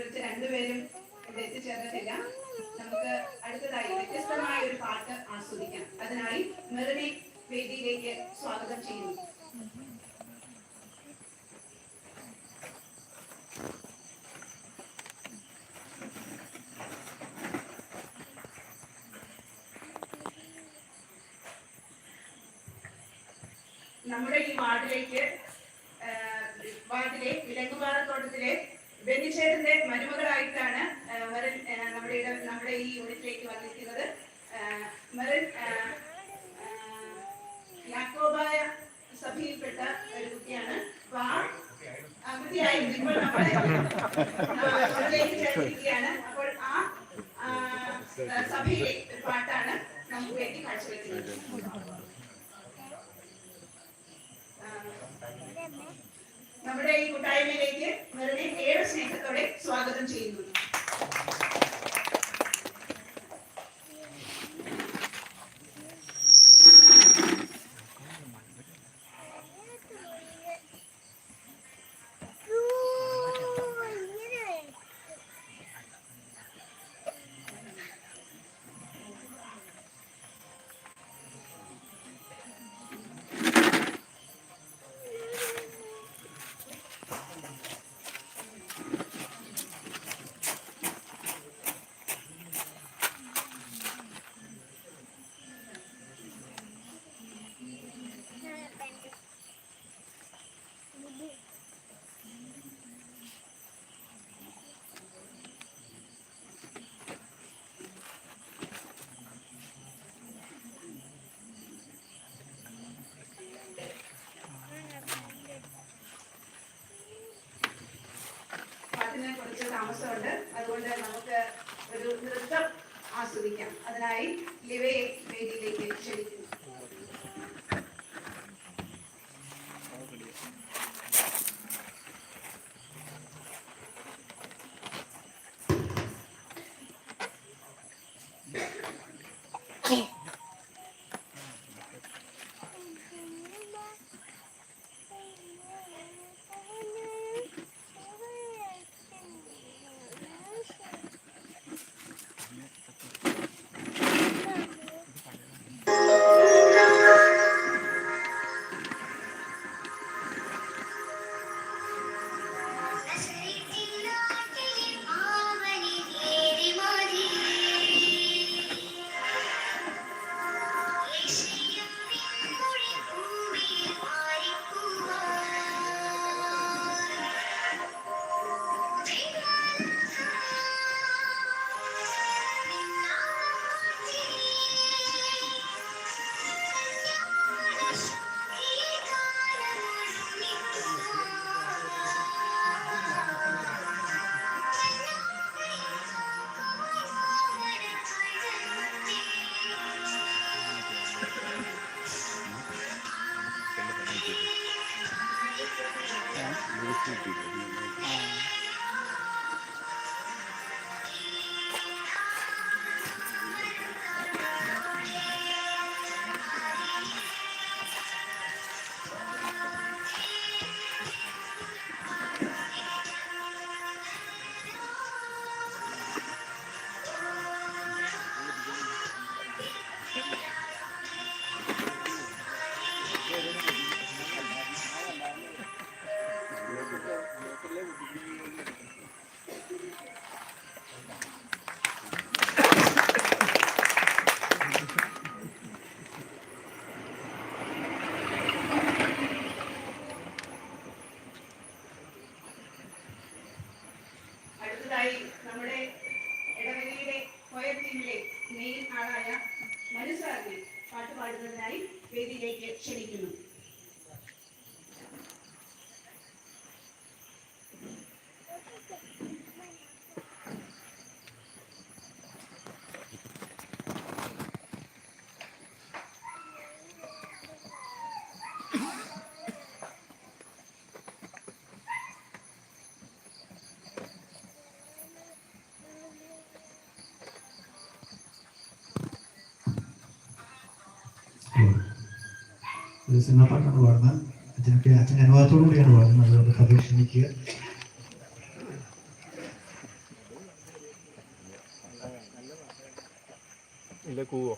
വിളിച്ച രണ്ടുപേരും എത്തിച്ചേർന്നിട്ടില്ല. നമുക്ക് അടുത്തതായി വ്യത്യസ്തമായ ഒരു പാട്ട് ആസ്വദിക്കാം. അതിനായി മെറിനെ വേദിയിലേക്ക് സ്വാഗതം ചെയ്യുന്നു. നമ്മുടെ ഈ വാർഡിലേക്ക് വാർഡിലെ വിലങ്ങുപാറത്തോട്ടത്തിലെ ബെന്നിച്ചേട്ടന്റെ മരുമകളായിട്ടാണ് മരൻ നമ്മുടെ നമ്മുടെ ഈ യൂണിറ്റിലേക്ക് വന്നിരിക്കുന്നത്. മരൻ യാക്കോബായ സഭയിൽപ്പെട്ട ഒരു കുട്ടിയാണ്. അപ്പൊ ആ കുട്ടിയായി ചേർത്തിരിക്കുകയാണ് അപ്പോൾ ആ, സഭയിലെ ഒരു പാട്ടാണ് നമുക്ക് വേണ്ടി കാഴ്ചവെക്കുന്നത്. നമ്മുടെ ഈ കൂട്ടായ്മയിലേക്ക് വെറുതെ ഏറെ സ്നേഹത്തോടെ സ്വാഗതം ചെയ്യുന്നു. Yeah. പാട്ട് പാടുന്നതിനായി വേദിയിലേക്ക് ക്ഷണിക്കുന്നു. ഒരു സിനിമ പാട്ടാണ് പാടുന്നത് അച്ഛനൊക്കെ അച്ഛന്റെ അനുഭവത്തോടു കൂടിയാണ് പാടുന്നത് അതുകൊണ്ട് കഥ ക്ഷമിക്കുക ഇല്ല കൂവോ?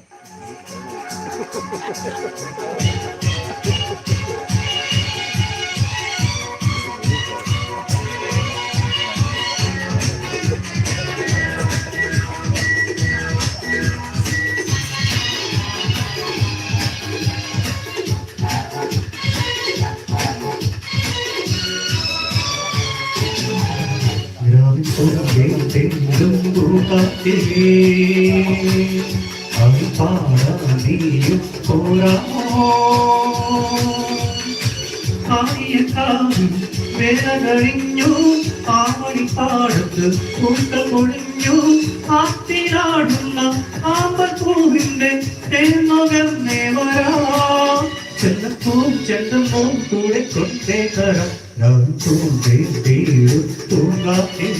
വേദനഴിഞ്ഞു ആവണിപ്പാടത്ത് കൂട്ടമൊഴിഞ്ഞു ആത്തിനാടുന്ന ആമ്പൂവിന്റെ തേന്മകർന്നേ വരാ ചെല്ലപ്പൂ ചെല്ലുമോ കൂടെ കൊണ്ടേ തരാം. ഞാൻ തൂണ്ടേ തീരു തൂങ്ങാത്തേ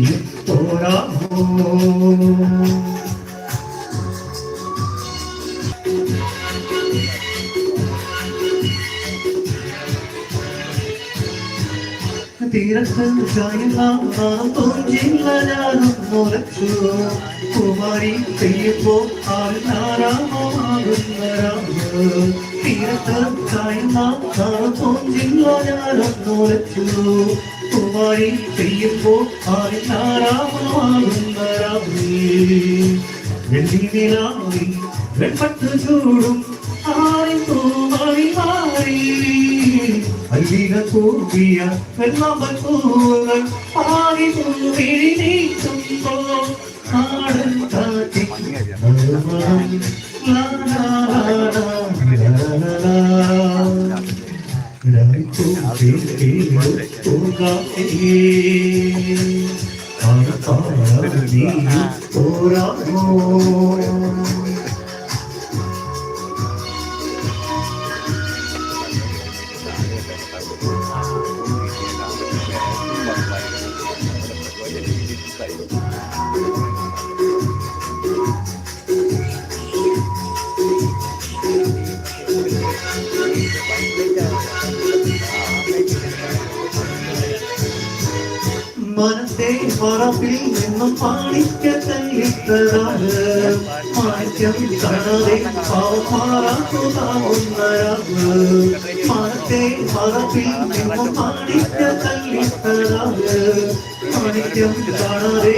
നീ പോരാമോ തീരത്ത് മുളച്ചു കുമാരി പെയ്യുമ്പോ ആരാമമാകുന്നരാമ തീരത്ത് മുളച്ചു കുമാരി பூவாரி பெரியப்போ ஆரி தாராமனும் வெள்ளி நிலாவை வெண்பட்டு சூடும் ஆரி பூவாரி மாறி அல்லிக கூப்பிய வெண்ணாம கூவல் ஆரி গায়ে আর পাড়ি ওরা പറമ്പിൽ നിന്നും പാണിക്ക തല്ലിത്തതാണ് മാറ്റം കാണാതെ പാവമാറാക്കുന്നതാവുന്നരാവ് മനത്തെ പറമ്പിൽ നിന്നും പാണിക്ക തല്ലിത്തതാണ് മാണിക്യം കാണാതെ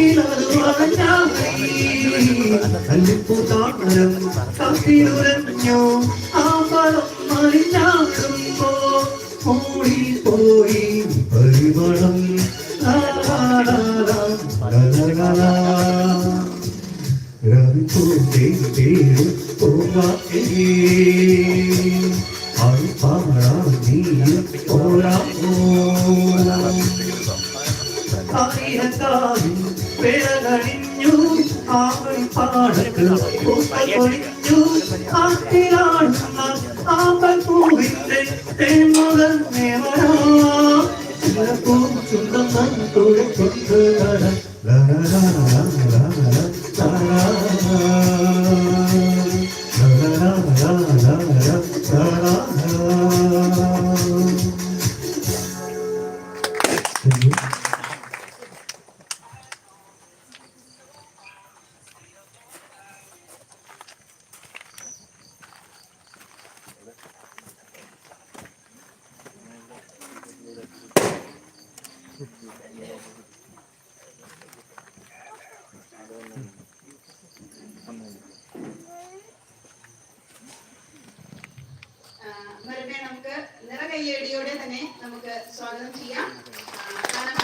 കാട്ടിലത് വളഞ്ഞായി അല്ലിപ്പൂതാമരം കാട്ടിലുരഞ്ഞു ആ മരം മറിഞ്ഞാടുമ്പോ ഓടി പോയി പരിമളം ലാ ലാ ലാ ലാ ലാ ലാ ലാ. രവിപ്പൂത്തേ തേരു പൂവാക്കേ ആൾപ്പാറാ നീ ഓരാമോ ആയിരത്താലും വിളകണിഞ്ഞു ആവൽ പാടത്ത് പൂപ്പൊഴിഞ്ഞു ആറ്റിലാടുന്ന ആമ്പൽ പൂവിന്റെ തേന്മുതൽ നേവരാ ചിലപ്പൂ ചുണ്ടം തുടിക്കൊണ്ട് അവരുടെ നമുക്ക് നിറ തന്നെ നമുക്ക് സ്വാഗതം ചെയ്യാം. കാരണം